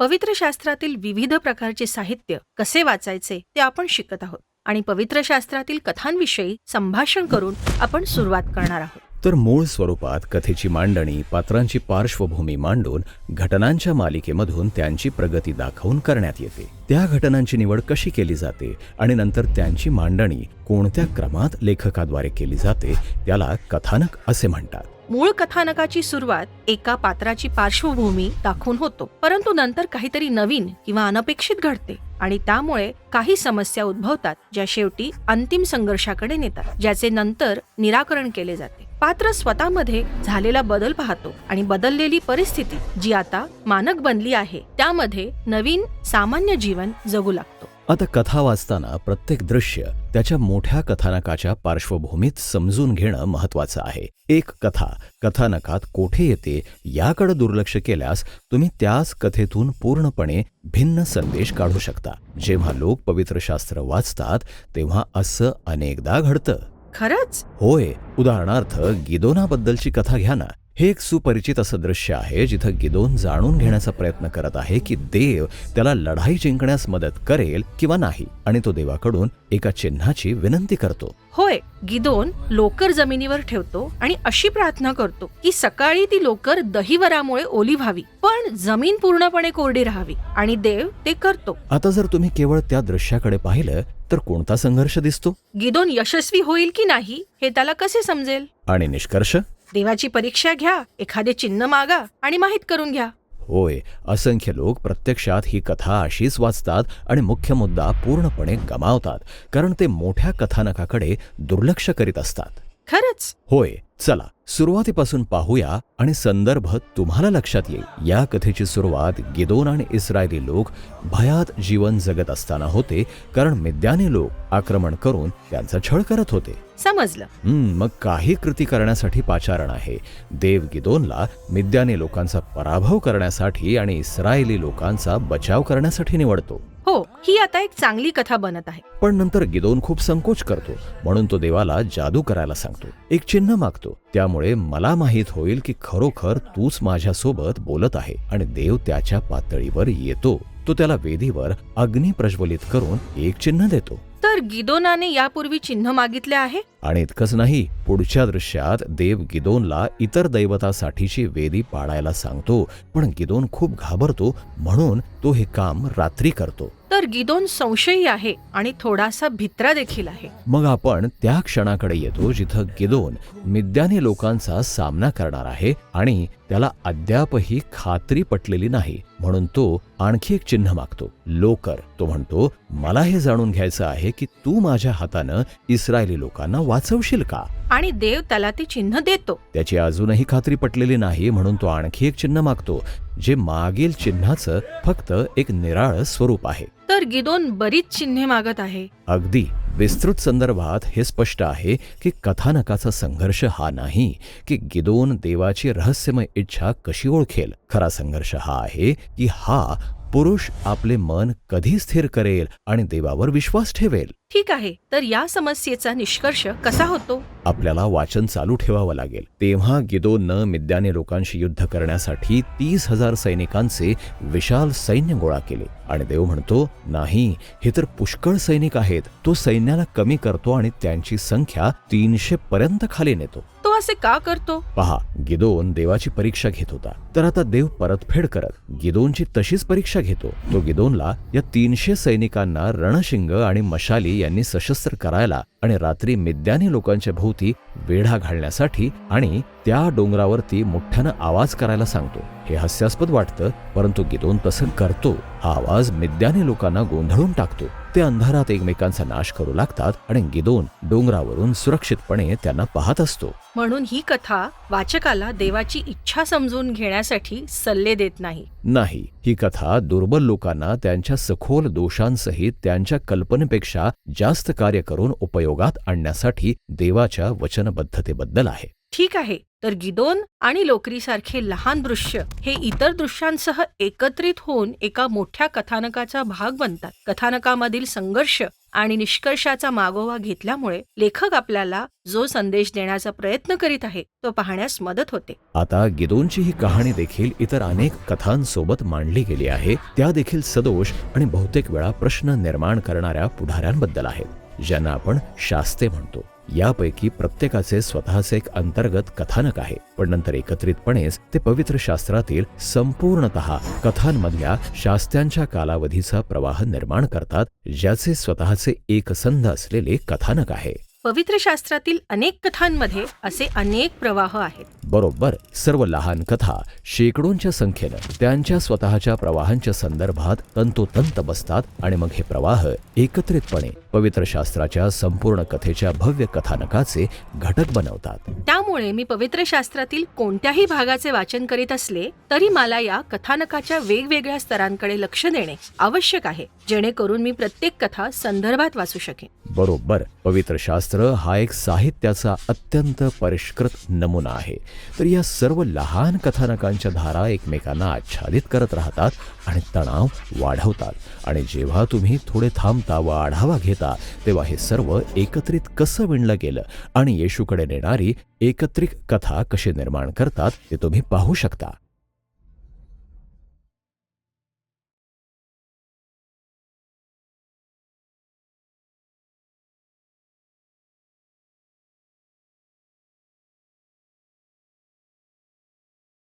पवित्र शास्त्रातील विविध प्रकारचे साहित्य कसे वाचायचे ते आपण शिकत आहोत आणि पवित्र शास्त्रातील कथांविषयी संभाषण करून आपण सुरुवात करणार आहोत. तर मूळ स्वरूपात कथेची मांडणी पात्रांची पार्श्वभूमी मांडून घटनांच्या मालिकेमधून त्यांची प्रगती दाखवून करण्यात येते. त्या घटनांची निवड कशी केली जाते आणि नंतर त्यांची मांडणी कोणत्या क्रमात लेखकाद्वारे केली जाते त्याला कथानक असे म्हणतात. मूळ कथानकाची सुरुवात एका पात्राची पार्श्वभूमी दाखवून होतो परंतु नंतर काहीतरी नवीन किंवा अनपेक्षित घडते आणि त्यामुळे काही समस्या उद्भवतात ज्या शेवटी अंतिम संघर्षाकडे नेतात ज्याचे नंतर निराकरण केले जाते. पात्र स्वतःमध्ये झालेला बदल पाहतो आणि बदललेली परिस्थिती जी आता मानक बनली आहे त्यामध्ये नवीन सामान्य जीवन जगू लागतो. आता कथा वाचताना प्रत्येक दृश्य त्याच्या मोठ्या कथानकाच्या पार्श्वभूमीत समजून घेणं महत्वाचं आहे. एक कथा कथानकात कोठे येते याकडे दुर्लक्ष केल्यास तुम्ही त्याच कथेतून पूर्णपणे भिन्न संदेश काढू शकता. जेव्हा लोक पवित्र शास्त्र वाचतात तेव्हा असं अनेकदा घडतं. खरंच? होय. उदाहरणार्थ गिदोनाबद्दलची कथा घ्या ना. हे एक सुपरिचित असं दृश्य आहे जिथं गिदोन जाणून घेण्याचा प्रयत्न करत आहे की देव त्याला लढाई जिंकण्यास मदत करेल किंवा नाही आणि तो देवाकडून एका चिन्हाची विनंती करतो. होय. गिदोन लोकर जमिनीवर ठेवतो आणि अशी प्रार्थना करतो की सकाळी ती लोकर दहीवरामुळे ओली व्हावी पण जमीन पूर्णपणे कोरडी राहावी आणि देव ते करतो. आता जर तुम्ही केवळ त्या दृश्याकडे पाहिलं तर कोणता संघर्ष दिसतो? गिदोन यशस्वी होईल की नाही हे त्याला कसे समजेल? आणि निष्कर्ष? देवाची परीक्षा घ्या एखादे चिन्ह मागा आणि माहीत करून घ्या. होय असंख्य लोक प्रत्यक्षात ही कथा अशीच वाचतात आणि मुख्य मुद्दा पूर्णपणे गमावतात कारण ते मोठ्या कथानकाकडे दुर्लक्ष करीत असतात. खरंच? होय चला. सुरुवातीपासून पाहूया आणि संदर्भ तुम्हाला लक्षात येईल. या कथेची सुरुवात गिदोन आणि इस्रायली लोक भयात जीवन जगत असताना होते कारण मिद्यानी लोक आक्रमण करून त्यांचा छळ करत होते. समजलं. हम्म, मग काही कृती करण्यासाठी पाचारण आहे. देव गिदोनला मिद्यानी लोकांचा पराभव करण्यासाठी आणि इस्रायली लोकांचा बचाव करण्यासाठी निवडतो. हो ही आता एक चांगली कथा बनत आहे. पण नंतर गिदोन खूप संकोच करतो. म्हणून तो देवाला जादू करायला सांगतो. एक चिन्ह मागतो. त्यामुळे मला माहीत होईल की खरोखर तूच माझ्यासोबत बोलत आहे आणि देव त्याच्या पातळीवर येतो. तो त्याला वेदीवर अग्नी प्रज्वलित करून एक चिन्ह देतो. तर गिदोनाने यापूर्वी चिन्ह मागितले आहे? आणि इतकंच नाही पुढच्या दृश्यात देव गिदोनला इतर दैवतासाठीची वेदी पाडायला सांगतो पण गिदोन खूप घाबरतो म्हणून तो हे काम रात्री करतो. तर गिदोन संशयी आहे आणि थोडासा भित्रा देखील आहे. मग आपण त्या क्षणाकडे येतो जिथं गिदोन मिद्यानी लोकांचा सामना करणार आहे आणि त्याला अद्यापही खात्री पटलेली नाही म्हणून तो आणखी एक चिन्ह मागतो. लोकर. तो म्हणतो मला हे जाणून घ्यायचं आहे की तू माझ्या हातानं इस्रायली लोकांना वाचवशील का? आणि देव त्याला ते चिन्ह देतो. त्याची अजूनही खात्री पटलेली नाही म्हणून तो आणखी एक चिन्ह मागतो जे मागील चिन्हाचं फक्त एक निराळ स्वरूप आहे. तर गिदोन बरीच चिन्हे मागत आहे. अगदी विस्तृत संदर्भात हे स्पष्ट आहे की कथानकाचा संघर्ष हा नाही की गिदोन देवाची रहस्यमय इच्छा कशी ओळखेल. खरा संघर्ष हा आहे की हा पुरुष आपले मन कधी स्थिर करेल आणि देवावर विश्वास ठेवेल? ठीक आहे. तर या समस्येचा निष्कर्ष कसा होतो? आपल्याला वाचन चालू ठेवावं लागेल. तेव्हा गिदोननं मिद्याने लोकांशी युद्ध करण्यासाठी तीस हजार सैनिकांचे विशाल सैन्य गोळा केले. आणि देव म्हणतो नाही हे तर पुष्कळ सैनिक आहेत. तो सैन्याला कमी करतो आणि त्यांची संख्या तीनशे पर्यंत खाली नेतो. असे का करतो? पहा गिदोन देवाची परीक्षा घेत होता. तर आता देव परतफेड करत गिदोनची तशीच परीक्षा घेतो. तो गिदोनला या तीनशे सैनिकांना रणशिंग आणि मशाली यांनी सशस्त्र करायला आणि रात्री मिद्यानी लोकांच्या भोवती वेढा घालण्यासाठी आणि त्या डोंगरावरती मोठ्यानं आवाज करायला सांगतो. हे हास्यास्पद वाटतं परंतु गिदोन तसं करतो. हा आवाज मिद्यानी लोकांना गोंधळून टाकतो. ते अंधारात एकमेकांचा नाश करू लागतात आणि गिदोन डोंगरावरून सुरक्षितपणे त्यांना पाहत असतो. म्हणून ही कथा वाचकाला देवाची इच्छा समजून घेण्यासाठी सल्ले देत नाही. नाही ही कथा दुर्बल लोकांना त्यांच्या सखोल दोषांसहित त्यांच्या कल्पनेपेक्षा जास्त कार्य करून उपयोगात आणण्यासाठी देवाच्या वचनबद्धतेबद्दल आहे. ठीक आहे तर गिदोन आणि लोकरीसारखे लहान दृश्य हे इतर दृश्यांसह एकत्रित होऊन एका मोठ्या कथानकाचा भाग बनतात. कथानकामधील संघर्ष आणि निष्कर्षाचा मागोवा घेतल्यामुळे लेखक आपल्याला जो संदेश देण्याचा प्रयत्न करीत आहे तो पाहण्यास मदत होते. आता गिदोनची ही कहाणी देखील इतर अनेक कथांसोबत मांडली गेली आहे. त्या देखील सदोष आणि बहुतेक वेळा प्रश्न निर्माण करणाऱ्या पुढाऱ्यांबद्दल आहेत. ज्यांना आपण शास्ते म्हणतो. यापैकी प्रत्येकाचे स्वतःचे एक अंतर्गत कथानक आहे. पण नंतर एकत्रितपणेच ते पवित्र शास्त्रातील संपूर्णतः कथांमधल्या शास्त्यांच्या कालावधीचा प्रवाह निर्माण करतात ज्याचे स्वतःचे एकसंध असलेले कथानक आहे. पवित्र शास्त्रातील अनेक कथांमध्ये असे अनेक प्रवाह आहेत. बरोबर. सर्व लहान कथा शेकडोंच्या संख्येनं त्यांच्या स्वतःच्या प्रवाहांच्या संदर्भात तंतोतंत बसतात आणि मग हे प्रवाह एकत्रितपणे पवित्र शास्त्राच्या संपूर्ण कथेच्या भव्य कथानकाचे घटक बनवतात. त्यामुळे मी पवित्र शास्त्रातील कोणत्याही भागाचे वाचन करीत असले तरी मला या कथानकाच्या वेगवेगळ्या स्तरांकडे लक्ष देणे आवश्यक आहे जेणेकरून मी प्रत्येक कथा संदर्भात वाचू शकेन. बरोबर. पवित्र शास्त्र हा एक साहित्याचा अत्यंत परिष्कृत नमुना आहे. तर या सर्व लहान कथानकांच्या धारा एकमेकांना आच्छादित करत राहतात आणि तणाव वाढवतात. आणि जेव्हा तुम्ही थोडे थांबता व आढावा घेता तेव्हा हे सर्व एकत्रित कसं विणलं गेलं? आणि येशूकडे नेणारी एकत्रित कथा कशी निर्माण करतात ते तुम्ही पाहू शकता.